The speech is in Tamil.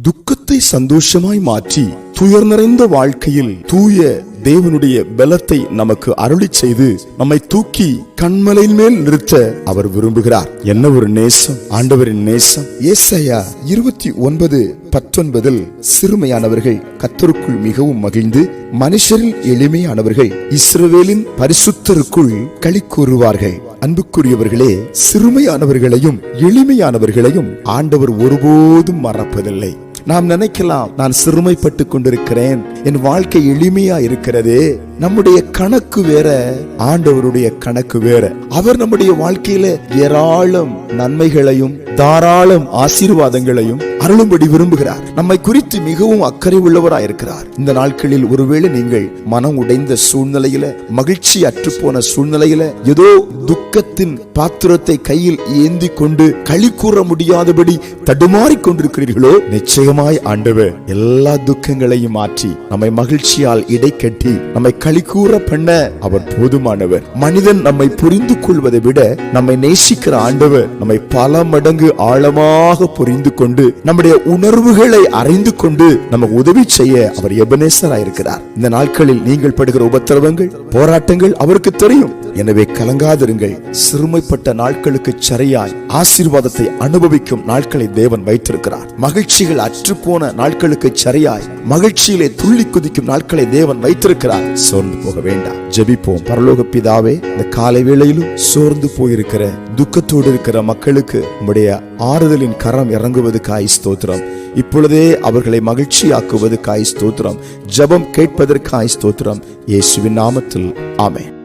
துக்கத்தை சந்தோஷமாய் மாற்றி துயர் நிறைந்த வாழ்க்கையில் தூய தேவனுடைய பலத்தை நமக்கு அருளி செய்து நம்மை தூக்கி கண்மலையின் மேல் நிறுத்த அவர் விரும்புகிறார். என்ன ஒரு நேசம்? ஆண்டவரின் நேசம். ஏசையா இருபத்தி ஒன்பது பத்தொன்பதில் சிறுமையானவர்கள் கத்தருக்குள் மிகவும் மகிழ்ந்து மனுஷரில் எளிமையானவர்கள் இஸ்ரவேலின் பரிசுத்தருக்குள் களி கூறுவார்கள். அன்புக்குரியவர்களே சிறுமையானவர்களையும் எளிமையானவர்களையும் ஆண்டவர் ஒருபோதும் மறப்பதில்லை. நாம் நினைக்கலாம் நான் சிறுமைப்பட்டு கொண்டிருக்கிறேன். என் வாழ்க்கை எளிமையா இருக்கிறதே. நம்முடைய கணக்கு வேற ஆண்டவருடைய கணக்கு வேற. அவர் நம்முடைய வாழ்க்கையில ஏராளம் நன்மைகளையும் தாராளம் ஆசீர்வாதங்களையும் அருளும்படி விரும்புகிறார். நம்மை குறித்து மிகவும் அக்கறை உள்ளவராய் இருக்கிறார் இந்த நாட்களில் ஒருவேளை நீங்கள் மனம் உடைந்த சூழ்நிலையில மகிழ்ச்சி அற்றுப்போன சூழ்நிலையில ஏதோ துக்கத்தின் பாத்திரத்தை கையில் ஏந்தி கொண்டு களி கூற முடியாதபடி தடுமாறி கொண்டிருக்கிறீர்களோ? நிச்சயமாய் ஆண்டவர் எல்லா துக்கங்களையும் மாற்றி நம்மை மகிழ்ச்சியால் இடை கட்டி நம்மை களி கூற பண்ண அவர் போதுமானவர். மனிதன் நம்மை புரிந்து கொள்வதை விட நம்மை நேசிக்கிற ஆண்டவர் நம்மை பல மடங்கு ஆழமாக புரிந்து கொண்டு நம்முடைய உணர்வுகளை அறிந்து கொண்டு நமக்கு உதவி செய்ய அவர் எபனேசராயிருக்கிறார். இந்த நாட்களில் நீங்கள் படுகிற உபத்திரவங்கள் போராட்டங்கள் அவருக்கு தெரியும். எனவே கலங்காதிருங்கள். சிறுமைப்பட்ட நாட்களுக்கு சரியாய் ஆசீர்வாதத்தை அனுபவிக்கும் நாட்களை தேவன் வைத்திருக்கிறார். மகிழ்ச்சிகள் அற்றுப்போன நாட்களுக்கு சரியாய் மகிழ்ச்சியிலே துள்ளி குதிக்கும் நாட்களை தேவன் வைத்திருக்கிறார். சோர்ந்து போக வேண்டாம். ஜபிப்போம். பரலோக பிதாவே இந்த காலை வேளையிலும் சோர்ந்து போயிருக்கிற துக்கத்தோடு இருக்கிற மக்களுக்கு உம்முடைய ஆறுதலின் கரம் இறங்குவதுக்காய் ஸ்தோத்திரம். இப்பொழுதே அவர்களை மகிழ்ச்சியாக்குவதுக்காய் ஸ்தோத்திரம். ஜெபம் கேட்பதற்காய் ஸ்தோத்திரம். இயேசுவின் நாமத்தில். ஆமென்.